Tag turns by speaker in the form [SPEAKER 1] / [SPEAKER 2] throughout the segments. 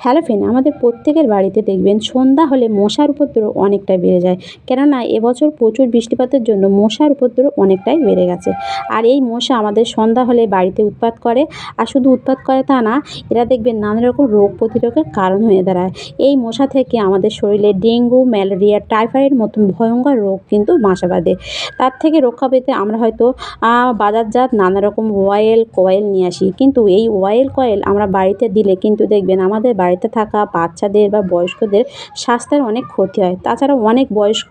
[SPEAKER 1] Hello friend আমাদের প্রত্যেকের বাড়িতে দেখবেন সন্ধ্যা হলে মশার উপদ্রব অনেকটাই বেড়ে যায়। কেননা এবছর প্রচুর বৃষ্টিপাতের জন্য মশার উপদ্রব অনেকটাই বেড়ে গেছে। আর এই মশা আমাদের সন্ধ্যা হলে বাড়িতে উৎপাত করে। আর শুধু উৎপাত করে তা না, এরা দেখবেন নানা রকম রোগ প্রতিরোধের কারণ হয়ে দাঁড়ায়। এই মশা থেকে আমাদের শরীরে ডেঙ্গু, ম্যালেরিয়া টাইফয়েড মতন ভয়ঙ্কর রোগ কিন্তু বাসা বাঁধে। তার থেকে রক্ষা পেতে আমরা হয়তো বাজারজাত নানা রকম অয়েল কয়েল নিয়ে আসি। কিন্তু এই অয়েল কয়েল আমরা বাড়িতে দিলে কিন্তু দেখবেন আমাদের বাড়িতে থাকা বাচ্চাদের বা বয়স্কদের স্বাস্থ্যের অনেক ক্ষতি হয়। তাছাড়াও অনেক বয়স্ক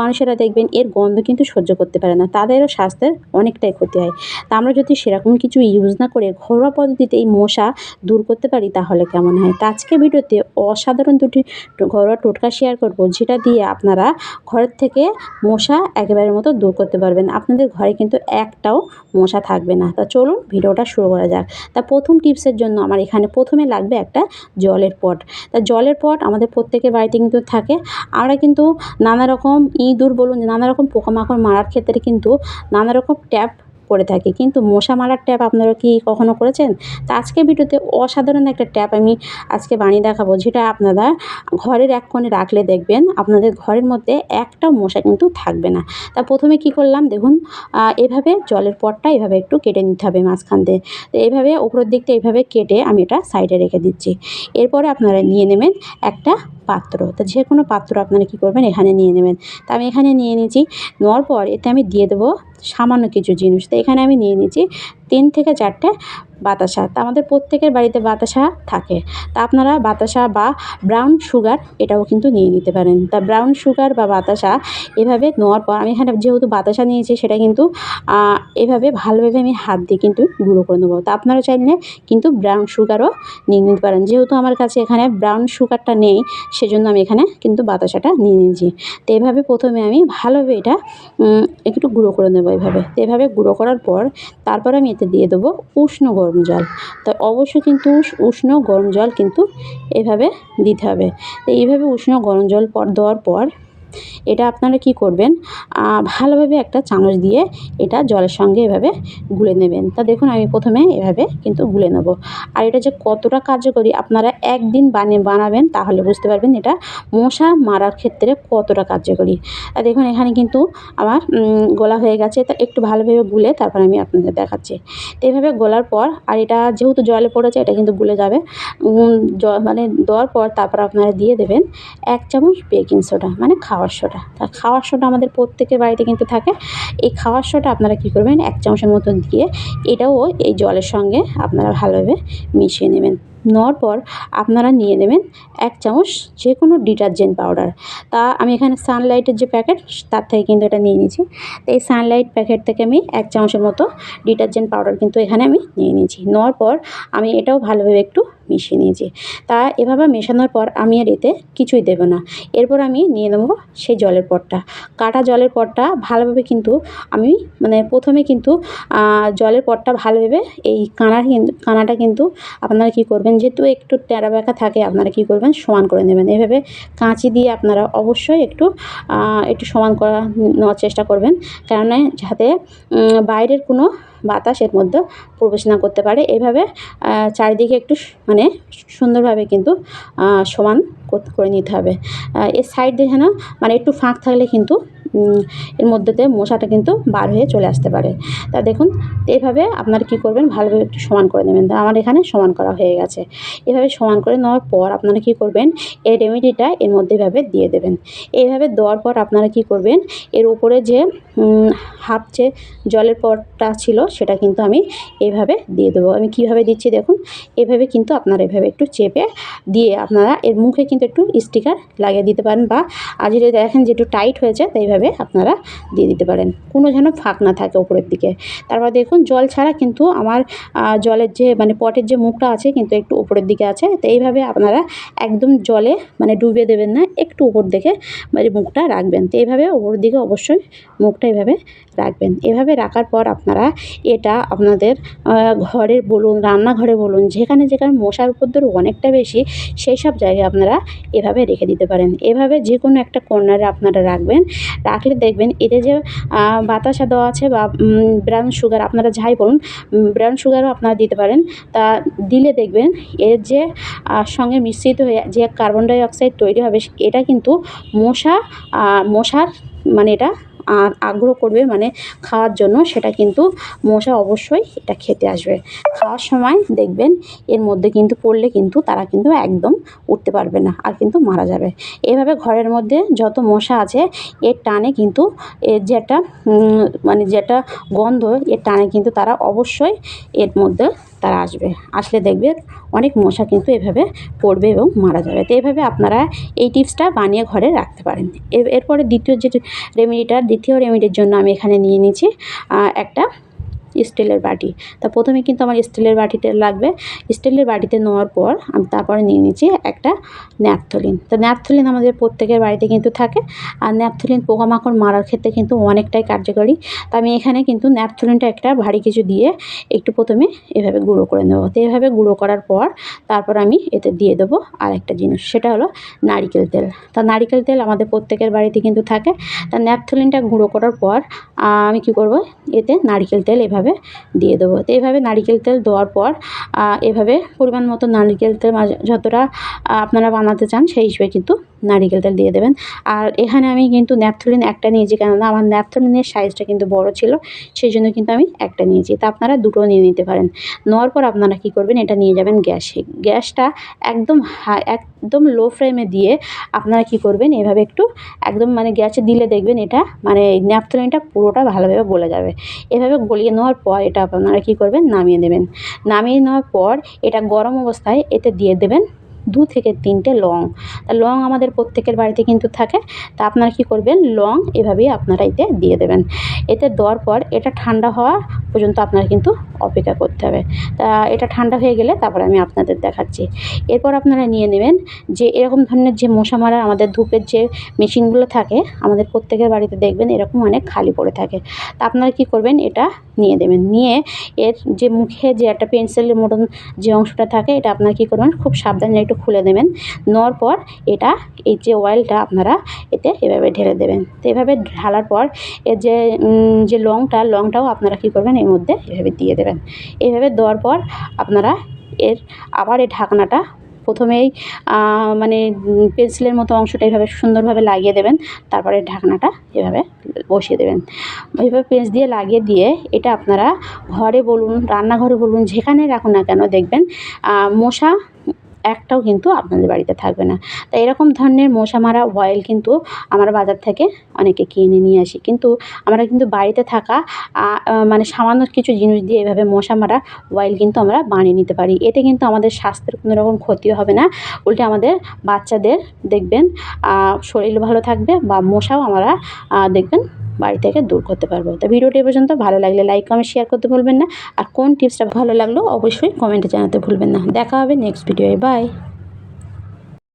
[SPEAKER 1] মানুষেরা দেখবেন এর গন্ধ কিন্তু সহ্য করতে পারে না। তাদেরও স্বাস্থ্যের অনেকটাই ক্ষতি হয়। তা আমরা যদি সেরকম কিছু ইউজ না করে ঘরোয়া পদ্ধতিতে এই মশা দূর করতে পারি, তাহলে কেমন হয়? তা আজকে ভিডিওতে অসাধারণ দুটি ঘরোয়া টোটকা শেয়ার করব, যেটা দিয়ে আপনারা ঘরের থেকে মশা একেবারের মতো দূর করতে পারবেন। আপনাদের ঘরে কিন্তু একটাও মশা থাকবে না। তা চলুন ভিডিওটা শুরু করা যাক। তা প্রথম টিপসের জন্য আমার এখানে প্রথমে লাগবে একটা জলের পট। তা জলের পট আমাদের প্রত্যেকের বাড়িতে কিন্তু থাকে। আমরা কিন্তু নানা রকম ইঁদুর বলুন, নানা রকম পোকামাকড় মারার ক্ষেত্রে কিন্তু নানা রকম ট্যাপ করে থাকি। কিন্তু মশা মারার ট্যাপ আপনারা কি কখনো করেছেন? তা আজকে ভিডিওতে অসাধারণ একটা ট্যাপ আমি আজকে বানিয়ে দেখাবো, যেটা আপনারা ঘরের এক কোণে রাখলে দেখবেন আপনাদের ঘরের মধ্যে একটা মশা কিন্তু থাকবে না। তা প্রথমে কি করলাম দেখুন এভাবে জলের পটটা এভাবে একটু কেটে নিতে হবে মাঝখান দিয়ে। তো এইভাবে উপরের দিকটা এইভাবে কেটে আমি এটা সাইডে রেখে দিচ্ছি। এরপরে আপনারা নিয়ে নেবেন একটা পাত্র। তা যে কোনো পাত্র আপনারা কী করবেন, এখানে নিয়ে নেবেন। তা আমি এখানে নিয়ে নিয়েছি। নেওয়ার পর এতে আমি দিয়ে দেবো সামান্য কিছু জিনিস। তো এখানে আমি নিয়ে নিয়েছি তিন থেকে চারটে বাতাসা। তা আমাদের প্রত্যেকের বাড়িতে বাতাসা থাকে। তা আপনারা বাতাসা বা ব্রাউন সুগার এটাও কিন্তু নিয়ে নিতে পারেন। তা ব্রাউন সুগার বা বাতাসা এভাবে নেওয়ার পর আমি এখানে যেহেতু বাতাসা নিয়েছি সেটা কিন্তু এভাবে ভালোভাবে আমি হাত দিয়ে কিন্তু গুঁড়ো করে নেব। তা আপনারা চাইলে কিন্তু ব্রাউন সুগারও নিয়ে নিতে পারেন। যেহেতু আমার কাছে এখানে ব্রাউন সুগারটা নেই, সেজন্য আমি এখানে কিন্তু বাতাসাটা নিয়ে নিয়েছি। তো এভাবে প্রথমে আমি ভালোভাবে এটা একটু গুঁড়ো করে নেব এভাবে। তো এভাবে গুঁড়ো করার পর, তারপর আমি দিয়ে দেবো উষ্ণ গরম জল। তো অবশ্যই কিন্তু উষ্ণ গরম জল কিন্তু এভাবে দিতে হবে। তো এইভাবে উষ্ণ গরম জল পর, দেওয়ার পর এটা আপনারা কি করবেন? ভালোভাবে একটা চামচ দিয়ে এটা জলের সঙ্গে এভাবে গুলে নেবেন। তা দেখুন, আমি প্রথমে এভাবে কিন্তু গুলে নেব। আর এটা যে কতটা কার্যকরী, আপনারা একদিন বানিয়ে বানাবেন তাহলে বুঝতে পারবেন এটা মশা মারার ক্ষেত্রে কতটা কার্যকরী। আর দেখুন, এখানে কিন্তু আমার গোলা হয়ে গেছে। তা একটু ভালোভাবে গুলে তারপর আমি আপনাদের দেখাচ্ছি। তো এভাবে গোলার পর, আর এটা যেহেতু জলে পড়েছে, এটা কিন্তু গুলে যাবে। মানে দেওয়ার পর তারপর আপনারা দিয়ে দেবেন এক চামচ বেকিং সোডা মানে খাওয়া খাওয়ার সোডা। তা খাওয়ার সোডা আমাদের প্রত্যেকের বাড়িতে কিন্তু থাকে। এই খাওয়ার সোডা আপনারা কী করবেন? এক চামচের মতন দিয়ে এটাও এই জলের সঙ্গে আপনারা ভালোভাবে মিশিয়ে নেবেন। নেওয়ার পর আপনারা নিয়ে নেবেন এক চামচ যে কোনো ডিটারজেন্ট পাউডার। তা আমি এখানে সানলাইটের যে প্যাকেট, তার থেকে কিন্তু এটা নিয়ে নিয়েছি। তো এই সানলাইট প্যাকেট থেকে আমি এক চামচের মতো ডিটারজেন্ট পাউডার কিন্তু এখানে আমি নিয়ে নিয়েছি। নেওয়ার পর আমি এটাও ভালোভাবে একটু মিশিয়ে নিয়েছি তা এভাবে মেশানোর পর আমি আর এতে কিছুই দেবো না। এরপর আমি নিয়ে নেব সেই জলের পটটা। কাটা জলের পটটা ভালোভাবে কিন্তু আমি মানে প্রথমে কিন্তু জলের পটটা ভালোভাবে এই কানার কিন্তু কানাটা কিন্তু আপনারা কী করবেন, যেহেতু একটু ট্যাড়া ব্যাকা থাকে, আপনারা কী করবেন, সমান করে নেবেন। এভাবে কাঁচি দিয়ে আপনারা অবশ্যই একটু একটু সমান করা, নেওয়ার চেষ্টা করবেন। কেননা যাতে বাইরের কোনো বাতাস এর মধ্যে প্রবেশ না করতে পারে। এভাবে চারিদিকে একটু মানে সুন্দরভাবে কিন্তু সমান করে নিতে হবে। এর সাইড দিয়ে যেন মানে একটু ফাঁক থাকলে কিন্তু এর মধ্যেতে মশাটা কিন্তু বার হয়ে চলে আসতে পারে। তা দেখুন, এভাবে আপনারা কী করবেন? ভালোভাবে একটু সমান করে নেবেন। তা আমার এখানে সমান করা হয়ে গেছে। এভাবে সমান করে নেওয়ার পর আপনারা কী করবেন? এই রেমেডিটা এর মধ্যে এভাবে দিয়ে দেবেন। এইভাবে দেওয়ার পর আপনারা কী করবেন? এর উপরে যে হাফ যে জলের পটটা ছিল সেটা কিন্তু আমি এভাবে দিয়ে দেবো। আমি কীভাবে দিচ্ছি দেখুন, এভাবে কিন্তু আপনারা এভাবে একটু চেপে দিয়ে আপনারা এর মুখে কিন্তু একটু স্টিকার লাগিয়ে দিতে পারেন বা আর যদি দেখেন যে একটু টাইট হয়েছে, তো এইভাবে আপনারা দিয়ে দিতে পারেন। কোনো যেন ফাঁক না থাকে ওপরের দিকে। তারপর দেখুন, জল ছাড়া কিন্তু আমার জলের যে মানে পটের যে মুখটা আছে কিন্তু একটু উপরের দিকে আছে। তো এইভাবে আপনারা একদম জলে মানে ডুবিয়ে দেবেন না, একটু উপর দিকে মানে মুখটা রাখবেন। তো এইভাবে উপর দিকে অবশ্যই মুখটা এভাবে রাখবেন। এভাবে রাখার পর আপনারা এটা আপনাদের ঘরে বলুন, রান্নাঘরে বলুন, যেখানে যেখানে মশার উপদ্রব অনেকটা বেশি, সেই সব জায়গায় আপনারা এভাবে রেখে দিতে পারেন। এভাবে যে কোনো একটা কর্নারে আপনারা রাখবেন, রাখলে দেখবেন এতে যে বাতাসা দেওয়া আছে বা ব্রাউন সুগার আপনারা যাই বলুন ব্রাউন সুগারও আপনারা দিতে পারেন। তা দিলে দেখবেন এর যে সঙ্গে মিশ্রিত হয়ে যে কার্বন ডাই অক্সাইড তৈরি হবে, এটা কিন্তু মশা মশার মানে এটা আগ্রহ করবে মানে খাওয়ার জন্য সেটা কিন্তু মশা অবশ্যই এটা খেতে আসবে। খাওয়ার সময় দেখবেন এর মধ্যে কিন্তু পড়লে কিন্তু তারা কিন্তু একদম উঠতে পারবে না আর কিন্তু মারা যাবে। এভাবে ঘরের মধ্যে যত মশা আছে এর টানে কিন্তু এর যে একটা উম, মানে যেটা গন্ধ এর টানে কিন্তু তারা অবশ্যই এর মধ্যে তারা আসবে। আসলে দেখবে অনেক মশা কিন্তু এভাবে পড়বে এবং মারা যাবে। তো এভাবে আপনারা এই টিপসটা বানিয়ে ঘরে রাখতে পারেন। এর এরপরে দ্বিতীয় যে রেমেডিটা, দ্বিতীয় রেমেডির জন্য আমি এখানে নিয়ে নিয়েছি একটা স্টিলের বাটি। তা প্রথমে কিন্তু আমার স্টিলের বাটিতে লাগবে। স্টিলের বাটিতে নেওয়ার পর আমি তারপরে নিয়ে নিচ্ছি একটা ন্যাপথলিন। তো ন্যাপথলিন আমাদের প্রত্যেকের বাড়িতে কিন্তু থাকে। আর ন্যাপথলিন পোকামাকড় মারার ক্ষেত্রে কিন্তু অনেকটাই কার্যকরী। তা আমি এখানে কিন্তু ন্যাপথলিনটা একটা ভারী কিছু দিয়ে একটু প্রথমে এভাবে গুঁড়ো করে নেব। তো এভাবে গুঁড়ো করার পর তারপর আমি এতে দিয়ে দেবো আর একটা জিনিস। সেটা হলো নারিকেল তেল। তা নারিকেল তেল আমাদের প্রত্যেকের বাড়িতে কিন্তু থাকে। তা ন্যাপথলিনটা গুঁড়ো করার পর আমি কি করব? এতে নারিকেল তেল এভাবে দিয়ে দেবো। তো এভাবে নারিকেল তেল দেওয়ার পর এভাবে পরিমাণ মতো নারিকেল তেল যতটা আপনারা বানাতে চান সেই হিসেবে কিন্তু নারিকেল তেল দিয়ে দেবেন। আর এখানে আমি কিন্তু ন্যাপথলিন একটা নিয়েছি, কেননা আমার ন্যাপথলিনের সাইজটা কিন্তু বড় ছিল সেই জন্য কিন্তু আমি একটা নিয়েছি। তা আপনারা দুটো নিয়ে নিতে পারেন। নেওয়ার পর আপনারা কী করবেন, এটা নিয়ে যাবেন গ্যাসে। গ্যাসটা একদম হাই একদম লো ফ্লেমে দিয়ে আপনারা কী করবেন, এভাবে একটু একদম মানে গ্যাসে দিলে দেখবেন এটা মানে ন্যাপথলিনটা পুরোটা ভালোভাবে গলে যাবে। এভাবে গলিয়ে নেওয়ার পর এটা আপনারা কী করবেন, নামিয়ে দেবেন। নামিয়ে নেওয়ার পর এটা গরম অবস্থায় এতে দিয়ে দেবেন দু থেকে তিনটে লং। তা লং আমাদের প্রত্যেকের বাড়িতে কিন্তু থাকে। তা আপনারা কী করবেন? লং এভাবেই আপনারা এতে দিয়ে দেবেন। এতে দেওয়ার পর এটা ঠান্ডা হওয়া পর্যন্ত আপনারা কিন্তু অপেক্ষা করতে হবে। তা এটা ঠান্ডা হয়ে গেলে তারপর আমি আপনাদের দেখাচ্ছি। এরপর আপনারা নিয়ে নেবেন যে এরকম ধরনের যে মশা মারা আমাদের ধূপের যে মেশিনগুলো থাকে, আমাদের প্রত্যেকের বাড়িতে দেখবেন এরকম অনেক খালি পড়ে থাকে। তা আপনারা কী করবেন? এটা নিয়ে দেবেন। নিয়ে এর যে মুখে যে একটা পেন্সিলের মতন যে অংশটা থাকে, এটা আপনারা কী করবেন? খুব সাবধানে একটু খুলে দেবেন। নেওয়ার পর এটা, এই যে অয়েলটা আপনারা এতে এভাবে ঢেলে দেবেন। তো এভাবে ঢালার পর এর যে যে লংটা, লংটাও আপনারা কী করবেন? এর মধ্যে এভাবে দিয়ে দেবেন। এইভাবে দেওয়ার পর আপনারা এর আবার এই ঢাকনাটা প্রথমেই মানে পেন্সিলের মতো অংশটা এভাবে সুন্দরভাবে লাগিয়ে দেবেন। তারপরে ঢাকনাটা এভাবে বসিয়ে দেবেন। এভাবে পেঁচ দিয়ে লাগিয়ে দিয়ে এটা আপনারা ঘরে বলুন, রান্নাঘরে বলুন, যেখানে রাখুন না কেন দেখবেন মশা একটাও কিন্তু আপনাদের বাড়িতে থাকবে না। তাই এরকম ধরনের মশা মারা অয়েল কিন্তু আমরা বাজার থেকে অনেকে কিনে নিয়ে আসি। কিন্তু আমরা কিন্তু বাড়িতে থাকা মানে সামান্য কিছু জিনিস দিয়ে এভাবে মশা মারা অয়েল কিন্তু আমরা বানিয়ে নিতে পারি। এতে কিন্তু আমাদের স্বাস্থ্যের কোনো রকম ক্ষতিও হবে না। উল্টে আমাদের বাচ্চাদের দেখবেন শরীর ভালো থাকবে বা মশাও আমরা দেখবেন বাড়ি থেকে দূর করতে পারব। তো ভিডিওটি পর্যন্ত। ভালো লাগলে লাইক কমেন্ট শেয়ার করতে ভুলবেন না। আর কোন টিপসটা ভালো লাগল অবশ্যই কমেন্টে জানাতে ভুলবেন না। দেখা হবে নেক্সট ভিডিওয়ে বাই